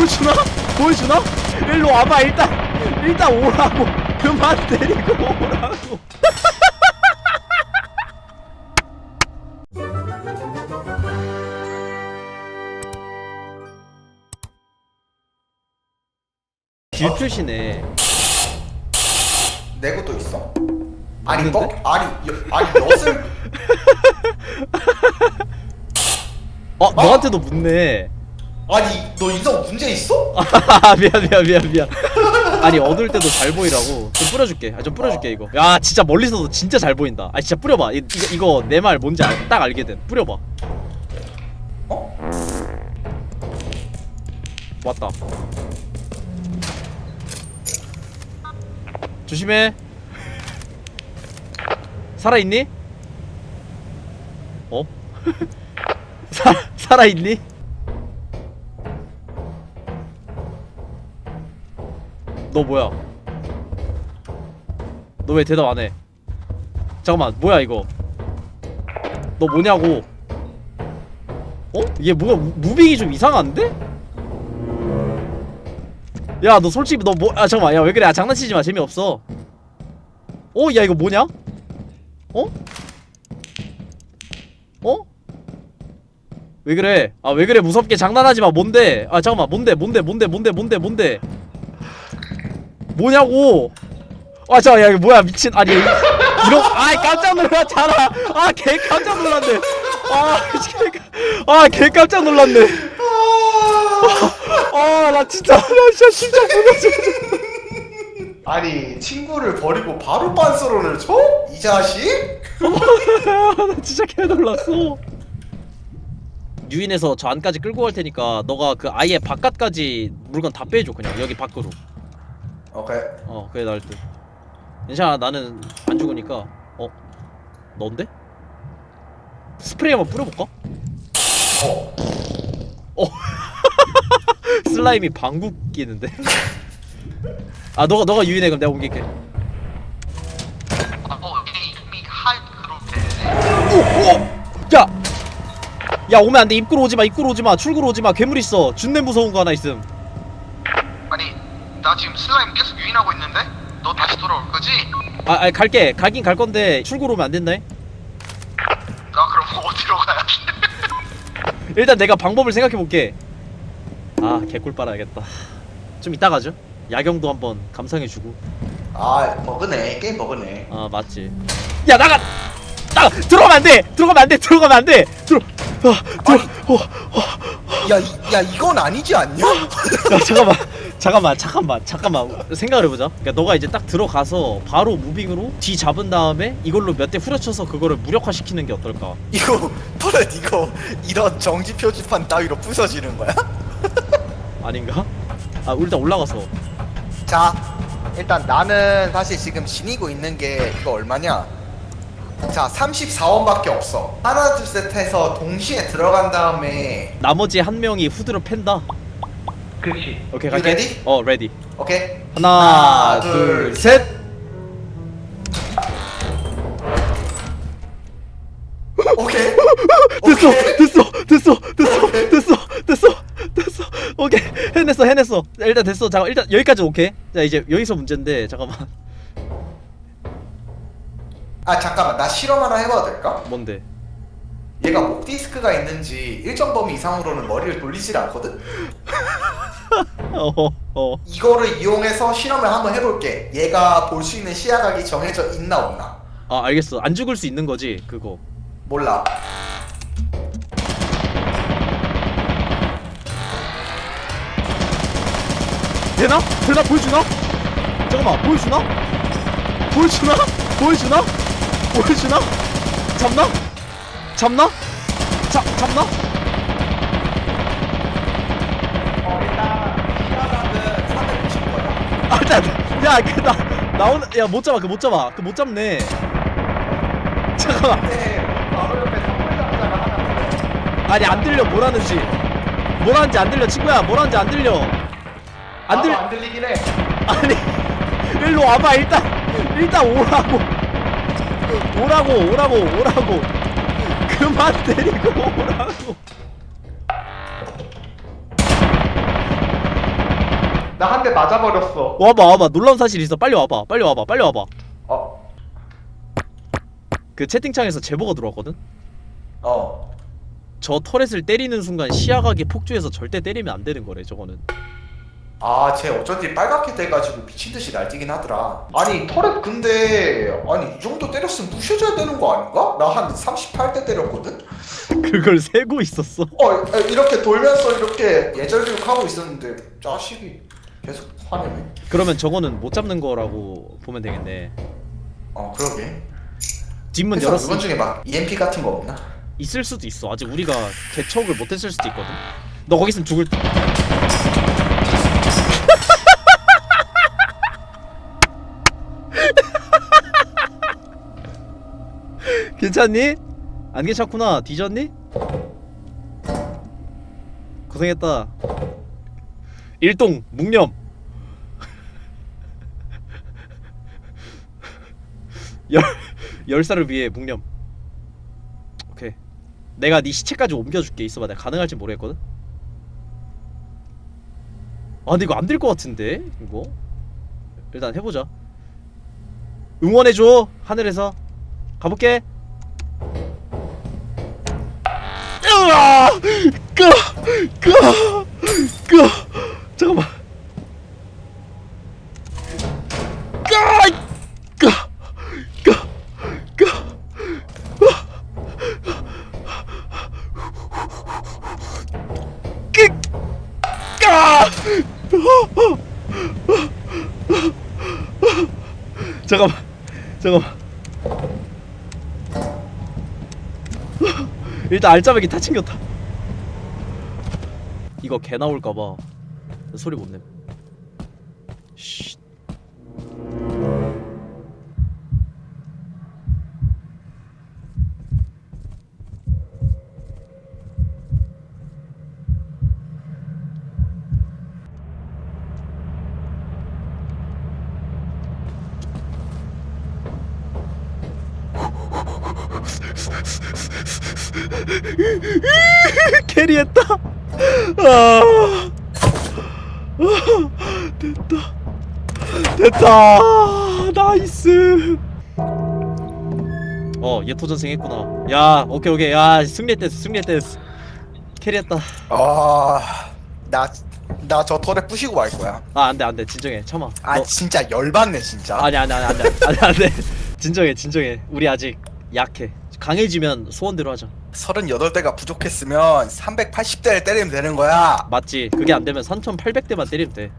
보여주나? 보여주나? 일로 와봐 일단 일단 오라고 그만 때리고 오라고 길 표시네 내 것도 있어? 아니? 너 아니 여, 아니 엿을 어 너한테도 묻네 아니 너 인성 문제 있어? 아 미안 미안 미안 미안 아니 어두울 때도 잘 보이라고 좀 뿌려줄게 아, 좀 뿌려줄게 이거 야 진짜 멀리서도 진짜 잘 보인다 아 진짜 뿌려봐 이, 이거, 이거 내 말 뭔지 알, 딱 알게 돼 뿌려봐 어? 왔다 조심해 살아있니? 어? 사, 살아있니? 너 뭐야? 너 왜 대답 안 해? 잠깐만, 뭐야 이거? 너 뭐냐고? 어? 얘 뭐가 무- 무빙이 좀 이상한데? 야, 너 솔직히 너 뭐? 아 잠깐만, 야 왜 그래? 아, 장난치지 마, 재미없어. 어, 야 이거 뭐냐? 어? 어? 왜 그래? 아 왜 그래? 무섭게 장난하지 마. 뭔데? 아 잠깐만, 뭔데? 뭔데? 뭔데? 뭔데? 뭔데? 뭔데? 뭐냐고? 아 잠깐 야 이거 뭐야 미친. 아니 이런 아이 깜짝 놀랐잖아. 아 개 깜짝 놀랐네. 아개 깜짝 놀랐네. 아 나 진짜 나 진짜 심장 무너져 아니 친구를 버리고 바로 빤스런을 쳐? 이 자식? 나 진짜 개 놀랐어. 유인해서 저 안까지 끌고 갈 테니까 너가 그 아예 바깥까지 물건 다 빼줘 그냥. 여기 밖으로 오케이. 어 그래 나을 듯. 괜찮아 나는 안 죽으니까. 어? 넌데? 스프레이 한번 뿌려볼까? 어. 어. 슬라임이 방구 끼는데? 아 너가 너가 유인해 그럼 내가 옮길게. 야! 야 오면 안돼. 입구로 오지마 입구로 오지마. 출구로 오지마. 괴물 있어. 준내 무서운 거 하나 있음. 아니 나 지금 슬라임 계속 유인하고 있는데 너 다시 돌아올 거지? 아, 아 갈게 가긴 갈 건데 출구로 오면 안 된다 나 그럼 어디로 가야 돼? 일단 내가 방법을 생각해 볼게. 아 개꿀 빨아야겠다. 좀 이따 가죠. 야경도 한번 감상해 주고. 아 버그네 게임 버그네 아 맞지. 야 나가. 나가 들어가면 안 돼. 들어가면 안 돼. 들어가면 안 돼. 들어. 아, 들어. 어, 어. 야, 이, 야 이건 아니지 않냐? 야 잠깐만. 잠깐만. 잠깐만. 잠깐만. 생각을 해보자. 그러니까 너가 이제 딱 들어가서 바로 무빙으로 뒤 잡은 다음에 이걸로 몇 대 후려쳐서 그거를 무력화 시키는 게 어떨까? 이거 터렛 이거 이런 정지 표지판 따위로 부서지는 거야? 아닌가? 아 일단 올라가서. 자 일단 나는 사실 지금 지니고 있는 게 이거 얼마냐 자 34원밖에 없어 하나 둘 셋 해서 동시에 들어간 다음에 나머지 한 명이 후드를 팬다. 그렇지 오케이 You 갈게. ready? 어 레디. 오케이 하나, 하나, 둘, 둘, 셋. 오케이 됐어, 오케이. 됐어, 됐어, 됐어, 됐어, 됐어, 됐어. 오케이, 해냈어, 해냈어. 자, 일단 됐어. 잠깐, 일단 여기까지 오케이. 자, 이제 여기서 문제인데 잠깐만. 아 잠깐만 나 실험 하나 해봐도 될까? 뭔데? 얘가 목 디스크가 있는지 일정 범위 이상으로는 머리를 돌리질 않거든? 어, 어. 이거를 이용해서 실험을 한번 해볼게 얘가 볼 수 있는 시야각이 정해져 있나 없나 아, 알겠어. 안 죽을 수 있는 거지, 그거. 몰라 되나? 되나? 보여주나? 잠깐만, 보여주나? 보여주나? 보여주나? 보여주나? 잡나? 잡나? 잡, 잡나? 야, 그, 나, 나오는, 야, 못 잡아, 그 못 잡아. 그 못 잡네. 잠깐만. 근데 바로 옆에 선물 상자가 하나 있어 아니, 안 들려, 뭐라는지. 뭐라는지 안 들려, 친구야. 뭐라는지 안 들려. 안 들, 나도 안 들리긴 해 아니, 일로 와봐, 일단. 일단 오라고. 오라고, 오라고, 오라고. 그만 때리고 오라고. 나 한 대 맞아버렸어. 와봐 와봐. 놀라운 사실 있어. 빨리 와봐. 빨리 와봐. 빨리 와봐. 어, 그 채팅창에서 제보가 들어왔거든? 어. 저 터렛을 때리는 순간 시야각이 폭주해서 절대 때리면 안 되는 거래 저거는. 아, 쟤 어쩐지 빨갛게 돼가지고 미친 듯이 날뛰긴 하더라. 아니, 터렛 근데 아니 이 정도 때렸으면 부셔져야 되는 거 아닌가? 나 한 38대 때렸거든. 그걸 세고 있었어? 어, 이렇게 돌면서 이렇게 예절교육 하고 있었는데 자식이 계속 화내네. 그러면 저거는 못 잡는 거라고 보면 되겠네 어, 그러게. 뒷문 그래서 열었어 이번 중에 막 EMP 같은 거 없나? 있을 수도 있어 아직 우리가 개척을 못 했을 수도 있거든 너 거기 있으면 죽을 괜찮니? 안 괜찮구나 뒤졌니? 고생했다 일동 묵념 열 열살을 위해 묵념. 오케이. 내가 네 시체까지 옮겨줄게. 있어봐. 내가 가능할지 모르겠거든. 아 근데 이거 안 될 것 같은데? 이거? 일단 해보자. 응원해줘. 하늘에서. 가볼게. 으아! 끄! 끄! 끄! 잠깐만 끄! 끄! 끄! 끄! 끄! 까! 잠깐만 잠깐만. 일단 알짜배기 다 챙겼다. 이거 개 나올까봐 소리 못냄 쉿 캐리했다. 아, 아, 됐다. 됐다. 나이스. 어, 예토전생 했구나. 야, 오케이 오케이. 야, 승리했댔어. 승리했댔어. 캐리했다. 아, 나나저 터렛 부시고 말 거야. 아, 안 돼. 안 돼. 진정해. 참아. 아, 너- 진짜 열받네 진짜. 아니 아니 아니. 아니 안 돼. 진정해. 진정해. 우리 아직 약해. 강해지면 소원대로 하자. 38대가 부족했으면 380대를 때리면 되는 거야. 맞지? 그게 안 되면 3,800대만 때리면 돼.